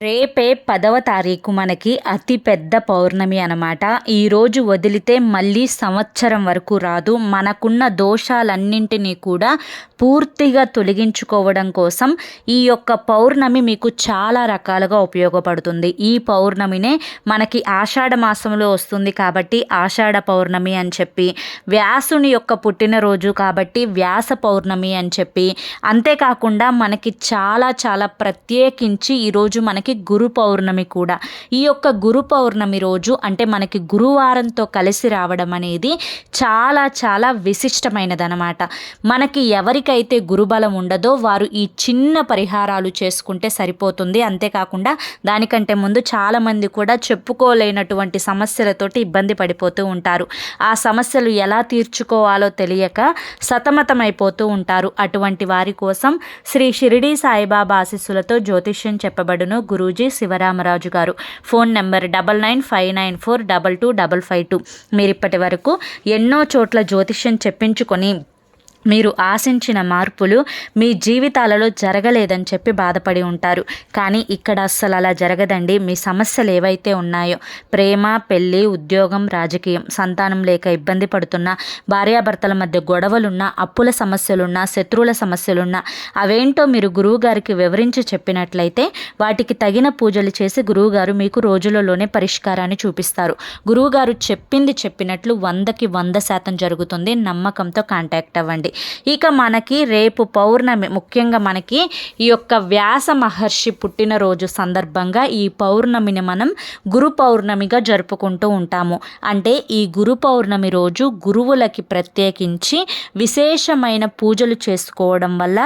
రేపే పదవ తారీఖు మనకి అతి పెద్ద పౌర్ణమి అనమాట ఈరోజు వదిలితే మళ్ళీ సంవత్సరం వరకు రాదు. మనకున్న దోషాలన్నింటినీ కూడా పూర్తిగా తొలగించుకోవడం కోసం ఈ యొక్క పౌర్ణమి మీకు చాలా రకాలుగా ఉపయోగపడుతుంది. ఈ పౌర్ణమినే మనకి ఆషాఢ మాసంలో వస్తుంది కాబట్టి ఆషాఢ పౌర్ణమి అని చెప్పి వ్యాసుని యొక్క పుట్టినరోజు కాబట్టి వ్యాస పౌర్ణమి అని చెప్పి అంతేకాకుండా మనకి చాలా చాలా ప్రత్యేకించి ఈరోజు మనకి మనకి గురు పౌర్ణమి కూడా. ఈ యొక్క గురు పౌర్ణమి రోజు అంటే మనకి గురువారంతో కలిసి రావడం అనేది చాలా చాలా విశిష్టమైనదనమాట మనకి ఎవరికైతే గురుబలం ఉండదో వారు ఈ చిన్న పరిహారాలు చేసుకుంటే సరిపోతుంది. అంతేకాకుండా దానికంటే ముందు చాలామంది కూడా చెప్పుకోలేనటువంటి సమస్యలతోటి ఇబ్బంది పడిపోతూ ఉంటారు. ఆ సమస్యలు ఎలా తీర్చుకోవాలో తెలియక సతమతమైపోతూ ఉంటారు. అటువంటి వారి కోసం శ్రీ షిరిడి సాయిబాబా ఆశీస్సులతో జ్యోతిష్యం చెప్పబడును. గురూజీ శివరామరాజు గారు. Phone number double nine five nine four double two double five two. మీరు ఇప్పటి వరకు ఎన్నో చోట్ల జ్యోతిష్యం చెప్పించుకొని మీరు ఆశించిన మార్పులు మీ జీవితాలలో జరగలేదని చెప్పి బాధపడి ఉంటారు. కానీ ఇక్కడ అస్సలు అలా జరగదండి. మీ సమస్యలు ఏవైతే ఉన్నాయో ప్రేమ పెళ్ళి ఉద్యోగం రాజకీయం సంతానం లేక ఇబ్బంది పడుతున్న భార్యాభర్తల మధ్య గొడవలున్నా అప్పుల సమస్యలున్నా శత్రువుల సమస్యలున్నా అవేంటో మీరు గురువుగారికి వివరించి చెప్పినట్లయితే వాటికి తగిన పూజలు చేసి గురువుగారు మీకు రోజులలోనే పరిష్కారాన్ని చూపిస్తారు. గురువుగారు చెప్పింది చెప్పినట్లు వందకి వంద శాతం జరుగుతుంది. నమ్మకంతో కాంటాక్ట్ అవ్వండి. ఇక మనకి రేపు పౌర్ణమి ముఖ్యంగా మనకి ఈ యొక్క వ్యాస మహర్షి పుట్టినరోజు సందర్భంగా ఈ పౌర్ణమిని మనం గురు పౌర్ణమిగా జరుపుకుంటూ ఉంటాము. అంటే ఈ గురు పౌర్ణమి రోజు గురువులకి ప్రత్యేకించి విశేషమైన పూజలు చేసుకోవడం వల్ల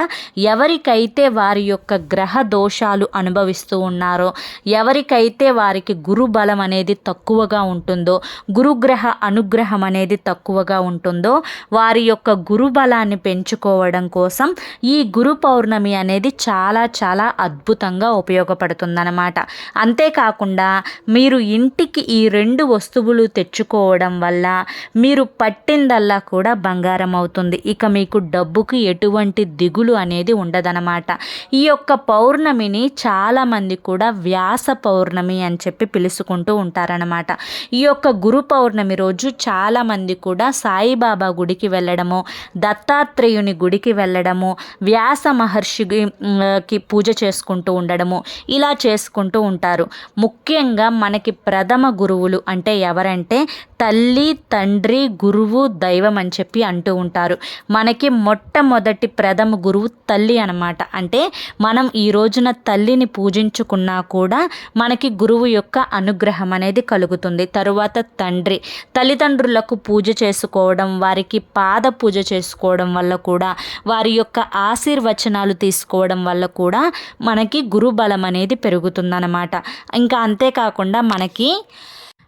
ఎవరికైతే వారి యొక్క గ్రహ దోషాలు అనుభవిస్తూ ఉన్నారో ఎవరికైతే వారికి గురు బలం అనేది తక్కువగా ఉంటుందో గురుగ్రహ అనుగ్రహం అనేది తక్కువగా ఉంటుందో వారి యొక్క గురు బలాన్ని పెంచుకోవడం కోసం ఈ గురు పౌర్ణమి అనేది చాలా చాలా అద్భుతంగా ఉపయోగపడుతుందన్నమాట. అంతేకాకుండా మీరు ఇంటికి ఈ రెండు వస్తువులు తెచ్చుకోవడం వల్ల మీరు పట్టిందల్లా కూడా బంగారం అవుతుంది. ఇక మీకు డబ్బుకి ఎటువంటి దిగులు అనేది ఉండదనమాట ఈ యొక్క పౌర్ణమిని చాలామంది కూడా వ్యాస పౌర్ణమి అని చెప్పి పిలుచుకుంటూ ఉంటారనమాట ఈ యొక్క గురు పౌర్ణమి రోజు చాలామంది కూడా సాయిబాబా గుడికి వెళ్ళడము దత్త దత్తాత్రేయుని గుడికి వెళ్ళడము వ్యాస మహర్షికి పూజ చేసుకుంటూ ఉండడము ఇలా చేసుకుంటూ ఉంటారు. ముఖ్యంగా మనకి ప్రథమ గురువులు అంటే ఎవరంటే తల్లి తండ్రి గురువు దైవం అని చెప్పి అంటూ ఉంటారు. మనకి మొట్టమొదటి ప్రథమ గురువు తల్లి అనమాట అంటే మనం ఈ రోజున తల్లిని పూజించుకున్నా కూడా మనకి గురువు యొక్క అనుగ్రహం అనేది కలుగుతుంది. తరువాత తండ్రి. తల్లిదండ్రులకు పూజ చేసుకోవడం వారికి పాద పూజ చేసుకోవడం వల్ల కూడా వారి యొక్క ఆశీర్వచనాలు తీసుకోవడం వల్ల కూడా మనకి గురుబలం అనేది పెరుగుతుందన్నమాట. ఇంకా అంతేకాకుండా మనకి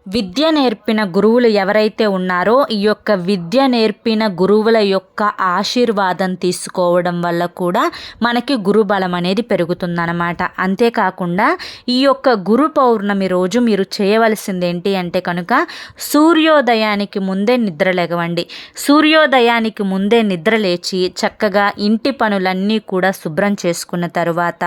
విద్య నేర్పిన గురువులు ఎవరైతే ఉన్నారో ఈ యొక్క విద్య నేర్పిన గురువుల యొక్క ఆశీర్వాదం తీసుకోవడం వల్ల కూడా మనకి గురుబలం అనేది పెరుగుతుందన్నమాట. అంతేకాకుండా ఈ యొక్క గురు పౌర్ణమి రోజు మీరు చేయవలసింది ఏంటి అంటే కనుక సూర్యోదయానికి ముందే నిద్ర లేగవండి సూర్యోదయానికి ముందే నిద్ర లేచి చక్కగా ఇంటి పనులన్నీ కూడా శుభ్రం చేసుకున్న తరువాత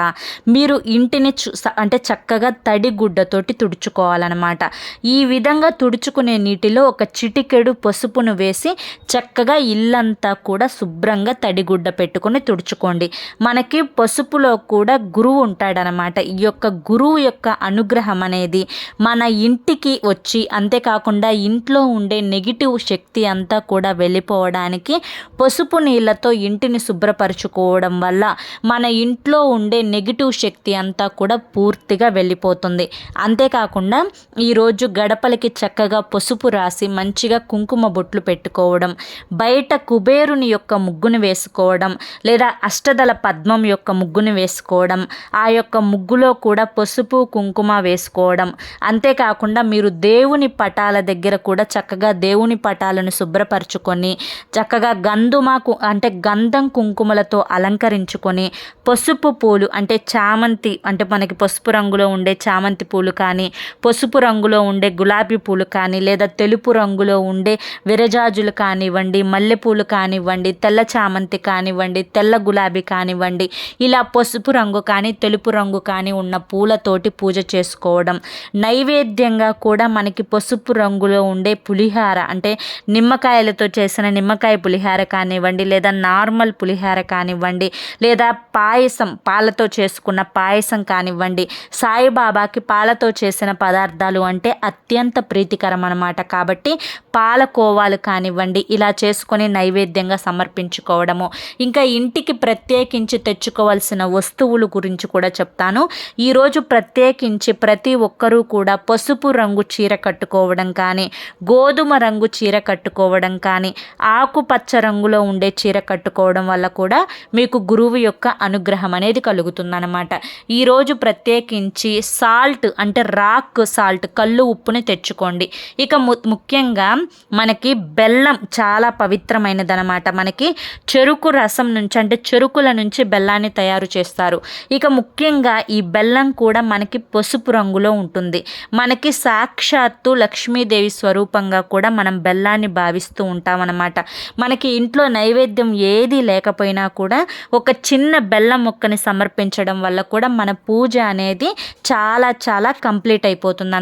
మీరు ఇంటిని అంటే చక్కగా తడి గుడ్డతోటి తుడుచుకోవాలన్నమాట. ఈ విధంగా తుడుచుకునే నీటిలో ఒక చిటికెడు పసుపును వేసి చక్కగా ఇల్లంతా కూడా శుభ్రంగా తడిగుడ్డ పెట్టుకొని తుడుచుకోండి. మనకి పసుపులో కూడా గురువు ఉంటాడనమాట. ఈ యొక్క గురువు యొక్క అనుగ్రహం అనేది మన ఇంటికి వచ్చి అంతేకాకుండా ఇంట్లో ఉండే నెగిటివ్ శక్తి అంతా కూడా వెళ్ళిపోవడానికి పసుపు నీళ్ళతో ఇంటిని శుభ్రపరచుకోవడం వల్ల మన ఇంట్లో ఉండే నెగిటివ్ శక్తి అంతా కూడా పూర్తిగా వెళ్ళిపోతుంది. అంతేకాకుండా ఈరోజు గడప గడపలకి చక్కగా పసుపు రాసి మంచిగా కుంకుమ బొట్లు పెట్టుకోవడం బయట కుబేరుని యొక్క ముగ్గును వేసుకోవడం లేదా అష్టదల పద్మం యొక్క ముగ్గును వేసుకోవడం ఆ యొక్క ముగ్గులో కూడా పసుపు కుంకుమ వేసుకోవడం. అంతేకాకుండా మీరు దేవుని పటాల దగ్గర కూడా చక్కగా దేవుని పటాలను శుభ్రపరచుకొని చక్కగా గంధుమాకు అంటే గంధం కుంకుమలతో అలంకరించుకొని పసుపు పూలు అంటే చామంతి అంటే మనకి పసుపు రంగులో ఉండే చామంతి పూలు కానీ పసుపు రంగులో ఉండే గులాబీ గులాబీ పూలు కానీ లేదా తెలుపు రంగులో ఉండే విరజాజులు కానివ్వండి మల్లెపూలు కానివ్వండి తెల్ల చామంతి కానివ్వండి తెల్ల గులాబీ కానివ్వండి ఇలా పసుపు రంగు కానీ తెలుపు రంగు కానీ ఉన్న పూలతోటి పూజ చేసుకోవడం. నైవేద్యంగా కూడా మనకి పసుపు రంగులో ఉండే పులిహార అంటే నిమ్మకాయలతో చేసిన నిమ్మకాయ పులిహార కానివ్వండి లేదా నార్మల్ పులిహార కానివ్వండి లేదా పాయసం పాలతో చేసుకున్న పాయసం కానివ్వండి సాయిబాబాకి పాలతో చేసిన పదార్థాలు అంటే అత్యంత అత్యంత ప్రీతికరం అనమాట కాబట్టి పాలకోవాలు కానివ్వండి ఇలా చేసుకొని నైవేద్యంగా సమర్పించుకోవడము. ఇంకా ఇంటికి ప్రత్యేకించి తెచ్చుకోవాల్సిన వస్తువులు గురించి కూడా చెప్తాను. ఈరోజు ప్రత్యేకించి ప్రతి ఒక్కరూ కూడా పసుపు రంగు చీర కట్టుకోవడం కానీ గోధుమ రంగు చీర కట్టుకోవడం కానీ ఆకుపచ్చ రంగులో ఉండే చీర కట్టుకోవడం వల్ల కూడా మీకు గురువు యొక్క అనుగ్రహం అనేది కలుగుతుందన్నమాట. ఈరోజు ప్రత్యేకించి సాల్ట్ అంటే రాక్ సాల్ట్ కళ్ళు ఉప్పుని తెచ్చుకోండి. ఇక ముఖ్యంగా మనకి బెల్లం చాలా పవిత్రమైనది అనమాట మనకి చెరుకు రసం నుంచి అంటే చెరుకుల నుంచి బెల్లాన్ని తయారు చేస్తారు. ఇక ముఖ్యంగా ఈ బెల్లం కూడా మనకి పసుపు రంగులో ఉంటుంది. మనకి సాక్షాత్తు లక్ష్మీదేవి స్వరూపంగా కూడా మనం బెల్లాన్ని భావిస్తూ ఉంటామన్నమాట. మనకి ఇంట్లో నైవేద్యం ఏది లేకపోయినా కూడా ఒక చిన్న బెల్లం మొక్కని సమర్పించడం వల్ల కూడా మన పూజ అనేది చాలా చాలా కంప్లీట్ అయిపోతుంది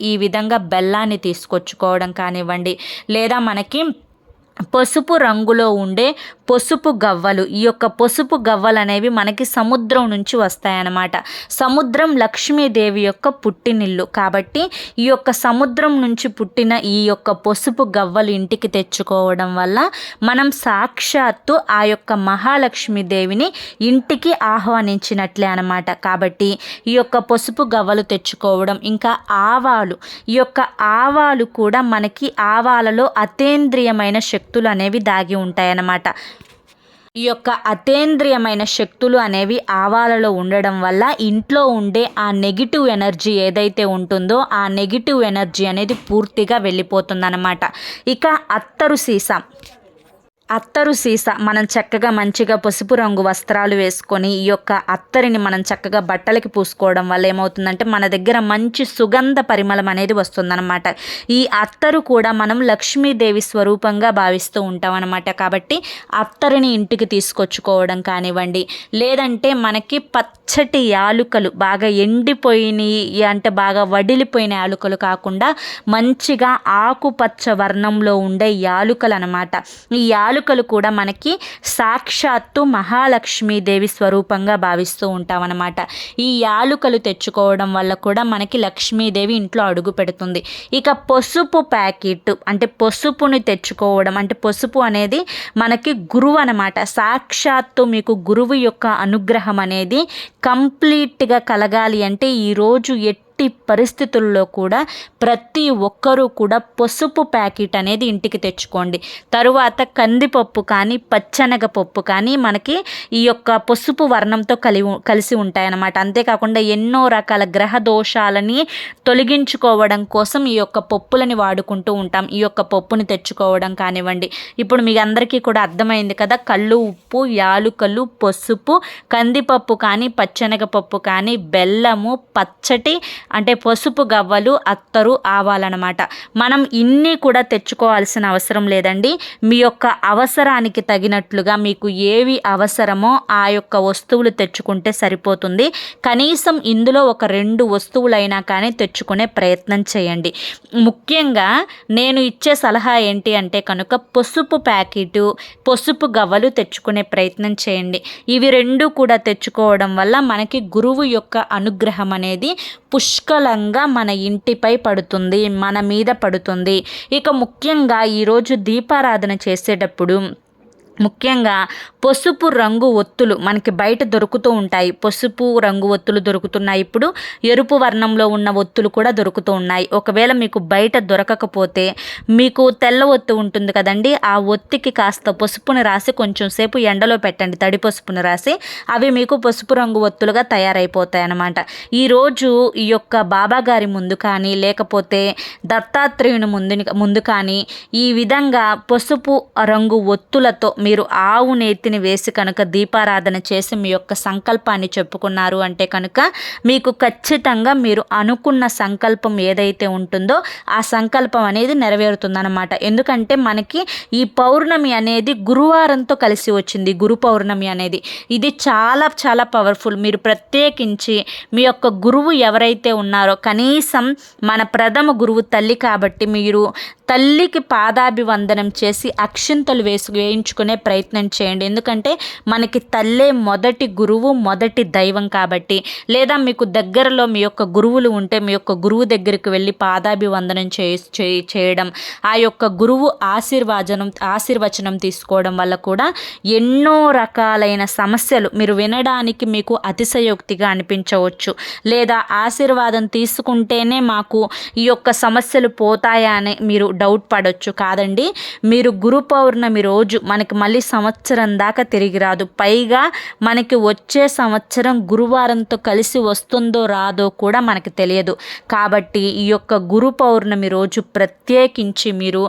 ఈ విధంగా బెల్లాన్ని తీసుకొచ్చుకోవడం కానివ్వండి లేదా మనకి పసుపు రంగులో ఉండే పసుపు గవ్వలు. ఈ యొక్క పసుపు గవ్వలు అనేవి మనకి సముద్రం నుంచి వస్తాయన్నమాట. సముద్రం లక్ష్మీదేవి యొక్క పుట్టినిల్లు. కాబట్టి ఈ యొక్క సముద్రం నుంచి పుట్టిన ఈ యొక్క పసుపు గవ్వలు ఇంటికి తెచ్చుకోవడం వల్ల మనం సాక్షాత్తు ఆ యొక్క మహాలక్ష్మీదేవిని ఇంటికి ఆహ్వానించినట్లే అనమాట కాబట్టి ఈ యొక్క పసుపు గవ్వలు తెచ్చుకోవడం ఇంకా ఆవాలు. ఈ యొక్క ఆవాలు కూడా మనకి ఆవాలలో అతేంద్రియమైన శక్తులు అనేవి దాగి ఉంటాయన్నమాట. ఈ యొక్క అతేంద్రియమైన శక్తులు అనేవి ఆవాలలో ఉండడం వల్ల ఇంట్లో ఉండే ఆ నెగిటివ్ ఎనర్జీ ఏదైతే ఉంటుందో ఆ నెగిటివ్ ఎనర్జీ అనేది పూర్తిగా వెళ్ళిపోతుందన్నమాట. ఇక అత్తరు సీసా. అత్తరు సీస మనం చక్కగా మంచిగా పసుపు రంగు వస్త్రాలు వేసుకొని ఈ యొక్క అత్తరిని మనం చక్కగా బట్టలకి పూసుకోవడం వల్ల ఏమవుతుందంటే మన దగ్గర మంచి సుగంధ పరిమళం అనేది వస్తుందన్నమాట. ఈ అత్తరు కూడా మనం లక్ష్మీదేవి స్వరూపంగా భావిస్తూ ఉంటాం అనమాట కాబట్టి అత్తరిని ఇంటికి తీసుకొచ్చుకోవడం కానివ్వండి లేదంటే మనకి పచ్చటి యాలుకలు బాగా ఎండిపోయినాయి అంటే బాగా వడిలిపోయిన యాలుకలు కాకుండా మంచిగా ఆకుపచ్చ వర్ణంలో ఉండే యాలుకలు అనమాట ఈ యాలు యాలుకలు కూడా మనకి సాక్షాత్తు మహాలక్ష్మీదేవి స్వరూపంగా భావిస్తూ ఉంటామన్నమాట. ఈ యాలుకలు తెచ్చుకోవడం వల్ల కూడా మనకి లక్ష్మీదేవి ఇంట్లో అడుగు పెడుతుంది. ఇక పసుపు ప్యాకెట్ అంటే పసుపుని తెచ్చుకోవడం అంటే పసుపు అనేది మనకి గురువు అనమాట సాక్షాత్తు మీకు గురువు యొక్క అనుగ్రహం అనేది కంప్లీట్గా కలగాలి అంటే ఈరోజు ఎట్టి ఎట్టి పరిస్థితుల్లో కూడా ప్రతి ఒక్కరూ కూడా పసుపు ప్యాకెట్ అనేది ఇంటికి తెచ్చుకోండి. తరువాత కందిపప్పు కానీ పచ్చనగ పప్పు కానీ మనకి ఈ యొక్క పసుపు వర్ణంతో కలి కలిసి ఉంటాయన్నమాట. అంతేకాకుండా ఎన్నో రకాల గ్రహ దోషాలని తొలగించుకోవడం కోసం ఈ యొక్క పప్పులని వాడుకుంటూ ఉంటాం. ఈ యొక్క పప్పుని తెచ్చుకోవడం కానివ్వండి. ఇప్పుడు మీకు అందరికీ కూడా అర్థమైంది కదా కళ్ళు ఉప్పు యాలుకలు పసుపు కందిపప్పు కానీ పచ్చనగపప్పు కానీ బెల్లము పచ్చటి అంటే పసుపు గవ్వలు అత్తరు ఆవాలన్నమాట. మనం ఇన్ని కూడా తెచ్చుకోవాల్సిన అవసరం లేదండి. మీ యొక్క అవసరానికి తగినట్లుగా మీకు ఏవి అవసరమో ఆ యొక్క వస్తువులు తెచ్చుకుంటే సరిపోతుంది. కనీసం ఇందులో ఒక రెండు వస్తువులైనా కానీ తెచ్చుకునే ప్రయత్నం చేయండి. ముఖ్యంగా నేను ఇచ్చే సలహా ఏంటి అంటే కనుక పసుపు ప్యాకెటు పసుపు గవ్వలు తెచ్చుకునే ప్రయత్నం చేయండి. ఇవి రెండు కూడా తెచ్చుకోవడం వల్ల మనకి గురువు యొక్క అనుగ్రహం అనేది పుష్కలంగా మన ఇంటిపై పడుతుంది మన మీద పడుతుంది. ఇక ముఖ్యంగా ఈరోజు దీపారాధన చేసేటప్పుడు ముఖ్యంగా పసుపు రంగు ఒత్తులు మనకి బయట దొరుకుతూ ఉంటాయి. పసుపు రంగు ఒత్తులు దొరుకుతున్నాయి. ఇప్పుడు ఎరుపు వర్ణంలో ఉన్న ఒత్తులు కూడా దొరుకుతూ ఉన్నాయి. ఒకవేళ మీకు బయట దొరకకపోతే మీకు తెల్ల ఒత్తు ఉంటుంది కదండి. ఆ ఒత్తికి కాస్త పసుపుని రాసి కొంచెం సేపు ఎండలో పెట్టండి. తడి పసుపుని రాసి అవి మీకు పసుపు రంగు ఒత్తులుగా తయారైపోతాయి అన్నమాట. ఈరోజు ఈ యొక్క బాబా గారి ముందు కానీ లేకపోతే దత్తాత్రేయుని ముందు ముందు కానీ ఈ విధంగా పసుపు రంగు ఒత్తులతో మీరు ఆవు నేతిని వేసి కనుక దీపారాధన చేసి మీ యొక్క సంకల్పాన్ని చెప్పుకున్నారు అంటే కనుక మీకు ఖచ్చితంగా మీరు అనుకున్న సంకల్పం ఏదైతే ఉంటుందో ఆ సంకల్పం అనేది నెరవేరుతుందన్నమాట. ఎందుకంటే మనకి ఈ పౌర్ణమి అనేది గురువారంతో కలిసి వచ్చింది గురు పౌర్ణమి అనేది. ఇది చాలా చాలా పవర్ఫుల్. మీరు ప్రత్యేకించి మీ యొక్క గురువు ఎవరైతే ఉన్నారో కనీసం మన ప్రథమ గురువు తల్లి కాబట్టి మీరు తల్లికి పాదాభివందనం చేసి అక్షింతలు వేసు వేయించుకునే ప్రయత్నం చేయండి. ఎందుకంటే మనకి తల్లే మొదటి గురువు మొదటి దైవం కాబట్టి. లేదా మీకు దగ్గరలో మీ యొక్క గురువులు ఉంటే మీ యొక్క గురువు దగ్గరికి వెళ్ళి పాదాభివందనం చే చేయడం ఆ యొక్క గురువు ఆశీర్వాదనం ఆశీర్వచనం తీసుకోవడం వల్ల కూడా ఎన్నో రకాలైన సమస్యలు మీరు వినడానికి మీకు అతిశయోక్తిగా అనిపించవచ్చు. లేదా ఆశీర్వాదం తీసుకుంటేనే మాకు ఈ యొక్క సమస్యలు పోతాయా అని మీరు డౌట్ పడవచ్చు కాదండి మీరు గురు పౌర్ణమి రోజు మనకి మళ్ళీ మళ్ళీ సంవత్సరం దాకా తిరిగి రాదు. పైగా మనకి వచ్చే సంవత్సరం గురువారంతో కలిసి వస్తుందో రాదో కూడా మనకి తెలియదు. కాబట్టి ఈ యొక్క గురు పౌర్ణమి రోజు ప్రత్యేకించి మీరు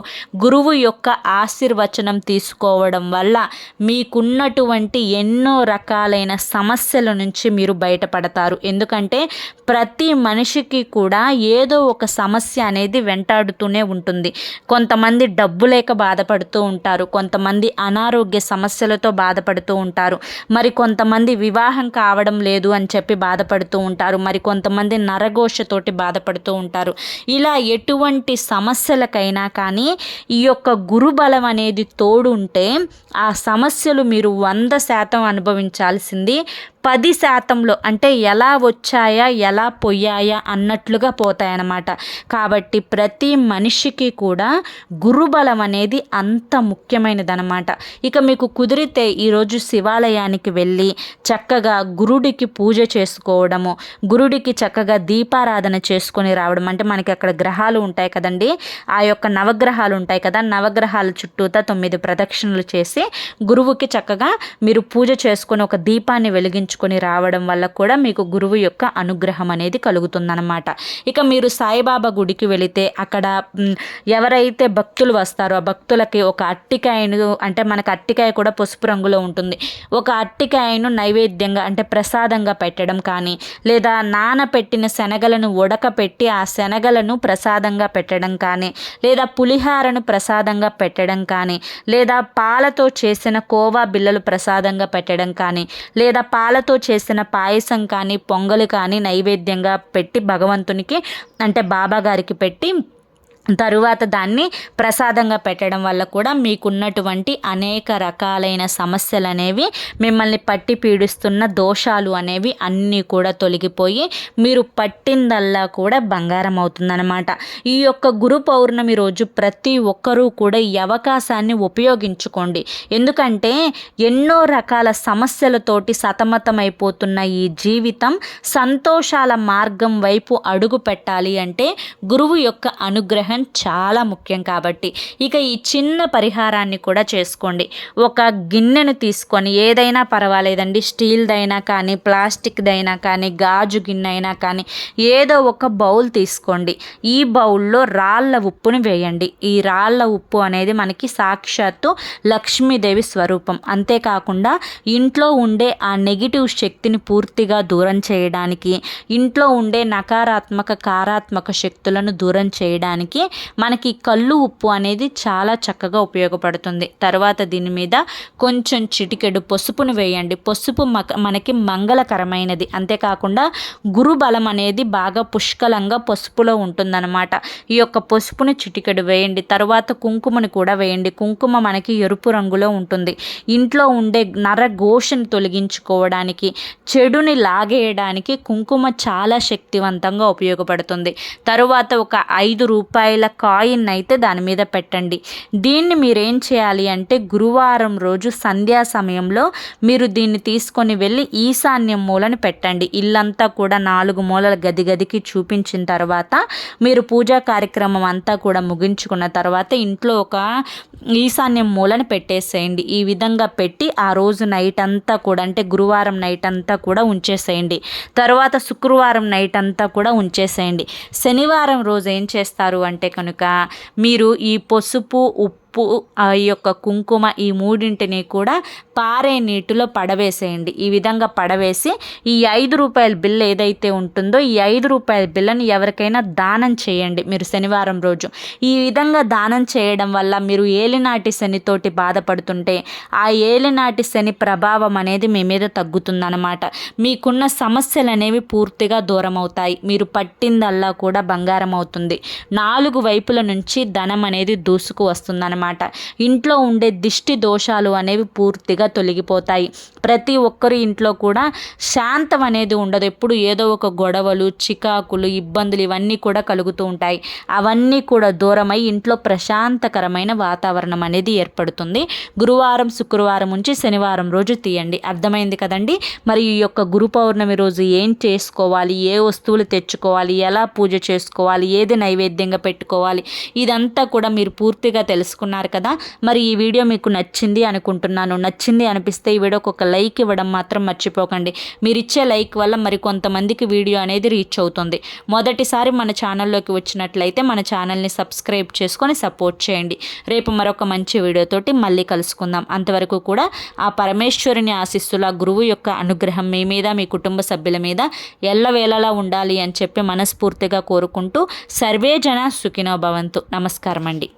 గురువు యొక్క ఆశీర్వచనం తీసుకోవడం వల్ల మీకున్నటువంటి ఎన్నో రకాలైన సమస్యల నుంచి మీరు బయటపడతారు. ఎందుకంటే ప్రతి మనిషికి కూడా ఏదో ఒక సమస్య అనేది వెంటాడుతూనే ఉంటుంది. కొంతమంది డబ్బు లేక బాధపడుతూ ఉంటారు. కొంతమంది అనారోగ్య సమస్యలతో బాధపడుతూ ఉంటారు. మరి కొంతమంది వివాహం కావడం లేదు అని చెప్పి బాధపడుతూ ఉంటారు. మరి కొంతమంది నరఘోషతోటి బాధపడుతూ ఉంటారు. ఇలా ఎటువంటి సమస్యలకైనా కానీ ఈ యొక్క గురుబలం అనేది తోడుంటే ఆ సమస్యలు మీరు వంద శాతం అనుభవించాల్సింది పది శాతంలో అంటే ఎలా వచ్చాయా ఎలా పోయాయా అన్నట్లుగా పోతాయన్నమాట. కాబట్టి ప్రతి మనిషికి కూడా గురుబలం అనేది అంత ముఖ్యమైనదనమాట ఇక మీకు కుదిరితే ఈరోజు శివాలయానికి వెళ్ళి చక్కగా గురుడికి పూజ చేసుకోవడము గురుడికి చక్కగా దీపారాధన చేసుకొని రావడం. అంటే మనకి అక్కడ గ్రహాలు ఉంటాయి కదండి ఆ యొక్క నవగ్రహాలు ఉంటాయి కదా నవగ్రహాల చుట్టూతా తొమ్మిది ప్రదక్షిణలు చేసి గురువుకి చక్కగా మీరు పూజ చేసుకొని ఒక దీపాన్ని వెలిగించు నేర్చుకొని రావడం వల్ల కూడా మీకు గురువు యొక్క అనుగ్రహం అనేది కలుగుతుందన్నమాట. ఇక మీరు సాయిబాబా గుడికి వెళితే అక్కడ ఎవరైతే భక్తులు వస్తారో ఆ భక్తులకి ఒక అట్టికాయను అంటే మనకు అట్టికాయ కూడా పసుపు రంగులో ఉంటుంది. ఒక అట్టికాయను నైవేద్యంగా అంటే ప్రసాదంగా పెట్టడం కానీ లేదా నానపెట్టిన శనగలను ఉడకపెట్టి ఆ శనగలను ప్రసాదంగా పెట్టడం కానీ లేదా పులిహారను ప్రసాదంగా పెట్టడం కానీ లేదా పాలతో చేసిన కోవా బిల్లలు ప్రసాదంగా పెట్టడం కానీ లేదా పాల పాలతో చేసిన పాయసం కానీ పొంగలు కానీ నైవేద్యంగా పెట్టి భగవంతునికి అంటే బాబా గారికి పెట్టి తరువాత దాన్ని ప్రసాదంగా పెట్టడం వల్ల కూడా మీకున్నటువంటి అనేక రకాలైన సమస్యలు అనేవి మిమ్మల్ని పట్టి పీడిస్తున్న దోషాలు అనేవి అన్నీ కూడా తొలగిపోయి మీరు పట్టిందల్లా కూడా బంగారం అవుతుందన్నమాట. ఈ యొక్క గురు పౌర్ణమి రోజు ప్రతి ఒక్కరూ కూడా ఈ అవకాశాన్ని ఉపయోగించుకోండి. ఎందుకంటే ఎన్నో రకాల సమస్యలతోటి సతమతమైపోతున్న ఈ జీవితం సంతోషాల మార్గం వైపు అడుగు పెట్టాలి అంటే గురువు యొక్క అనుగ్రహం అవగాహన చాలా ముఖ్యం కాబట్టి. ఇక ఈ చిన్న పరిహారాన్ని కూడా చేసుకోండి. ఒక గిన్నెను తీసుకొని ఏదైనా పర్వాలేదండి. స్టీల్దైనా కానీ ప్లాస్టిక్దైనా కానీ గాజు గిన్నె అయినా కానీ ఏదో ఒక బౌల్ తీసుకోండి. ఈ బౌల్లో రాళ్ళ ఉప్పుని వేయండి. ఈ రాళ్ళ ఉప్పు అనేది మనకి సాక్షాత్తు లక్ష్మీదేవి స్వరూపం. అంతేకాకుండా ఇంట్లో ఉండే ఆ నెగిటివ్ శక్తిని పూర్తిగా దూరం చేయడానికి ఇంట్లో ఉండే నకారాత్మక కారాత్మక శక్తులను దూరం చేయడానికి మనకి కళ్ళు ఉప్పు అనేది చాలా చక్కగా ఉపయోగపడుతుంది. తర్వాత దీని మీద కొంచెం చిటికెడు పసుపును వేయండి. పసుపు మనకి మంగళకరమైనది. అంతేకాకుండా గురు బలం అనేది బాగా పుష్కలంగా పసుపులో ఉంటుందన్నమాట. ఈ యొక్క పసుపుని చిటికెడు వేయండి. తర్వాత కుంకుమని కూడా వేయండి. కుంకుమ మనకి ఎరుపు రంగులో ఉంటుంది. ఇంట్లో ఉండే నర ఘోషను తొలగించుకోవడానికి చెడుని లాగేయడానికి కుంకుమ చాలా శక్తివంతంగా ఉపయోగపడుతుంది. తరువాత ఒక ఐదు రూపాయల రూపాయల కాయిన్ అయితే దాని మీద పెట్టండి. దీన్ని మీరు ఏం చేయాలి అంటే గురువారం రోజు సంధ్యా సమయంలో మీరు దీన్ని తీసుకొని వెళ్ళి ఈశాన్యం మూలని పెట్టండి. ఇల్లంతా కూడా నాలుగు మూలల గది గదికి చూపించిన తర్వాత మీరు పూజా కార్యక్రమం అంతా కూడా ముగించుకున్న తర్వాత ఇంట్లో ఒక ఈశాన్యం మూలని పెట్టేసేయండి. ఈ విధంగా పెట్టి ఆ రోజు నైట్ అంతా కూడా అంటే గురువారం నైట్ అంతా కూడా ఉంచేసేయండి. తర్వాత శుక్రవారం నైట్ అంతా కూడా ఉంచేసేయండి. శనివారం రోజు ఏం చేస్తారు అంటే కనుక మీరు ఈ పసుపు ఉప్పు ఉప్పు ఆ యొక్క కుంకుమ ఈ మూడింటిని కూడా పారే నీటిలో పడవేసేయండి. ఈ విధంగా పడవేసి ఈ ఐదు రూపాయల బిల్ ఏదైతే ఉంటుందో ఈ ఐదు రూపాయల బిల్లను ఎవరికైనా దానం చేయండి మీరు శనివారం రోజు. ఈ విధంగా దానం చేయడం వల్ల మీరు ఏలినాటి శనితోటి బాధపడుతుంటే ఆ ఏలినాటి శని ప్రభావం అనేది మీ మీద తగ్గుతుందన్నమాట. మీకున్న సమస్యలు అనేవి పూర్తిగా దూరం అవుతాయి మీరు పట్టిందల్లా కూడా బంగారం అవుతుంది. నాలుగు వైపుల నుంచి ధనం అనేది దూసుకు వస్తుందన్నమాట. ఇంట్లో ఉండే దిష్టి దోషాలు అనేవి పూర్తిగా తొలగిపోతాయి. ప్రతి ఒక్కరి ఇంట్లో కూడా శాంతం అనేది ఉండదు. ఎప్పుడు ఏదో ఒక గొడవలు చికాకులు ఇబ్బందులు ఇవన్నీ కూడా కలుగుతూ ఉంటాయి. అవన్నీ కూడా దూరమై ఇంట్లో ప్రశాంతకరమైన వాతావరణం అనేది ఏర్పడుతుంది. గురువారం శుక్రవారం నుంచి శనివారం రోజు తీయండి. అర్థమైంది కదండి? మరి ఈ యొక్క గురు పౌర్ణమి రోజు ఏం చేసుకోవాలి? ఏ వస్తువులు తెచ్చుకోవాలి? ఎలా పూజ చేసుకోవాలి? ఏది నైవేద్యంగా పెట్టుకోవాలి? ఇదంతా కూడా మీరు పూర్తిగా తెలుసుకున్న ఉన్నారు కదా. మరి ఈ వీడియో మీకు నచ్చింది అనుకుంటున్నాను. నచ్చింది అనిపిస్తే ఈ వీడియోకి ఒక లైక్ ఇవ్వడం మాత్రం మర్చిపోకండి. మీరు ఇచ్చే లైక్ వల్ల మరి కొంతమందికి వీడియో అనేది రీచ్ అవుతుంది. మొదటిసారి మన ఛానల్లోకి వచ్చినట్లయితే మన ఛానల్ని సబ్స్క్రైబ్ చేసుకొని సపోర్ట్ చేయండి. రేపు మరొక మంచి వీడియోతోటి మళ్ళీ కలుసుకుందాం. అంతవరకు కూడా ఆ పరమేశ్వరుని ఆశిస్తుల గురువు యొక్క అనుగ్రహం మీ మీద మీ కుటుంబ సభ్యుల మీద ఎల్లవేళలా ఉండాలి అని చెప్పి మనస్ఫూర్తిగా కోరుకుంటూ సర్వే జన సుఖినో భవంతు. నమస్కారం అండి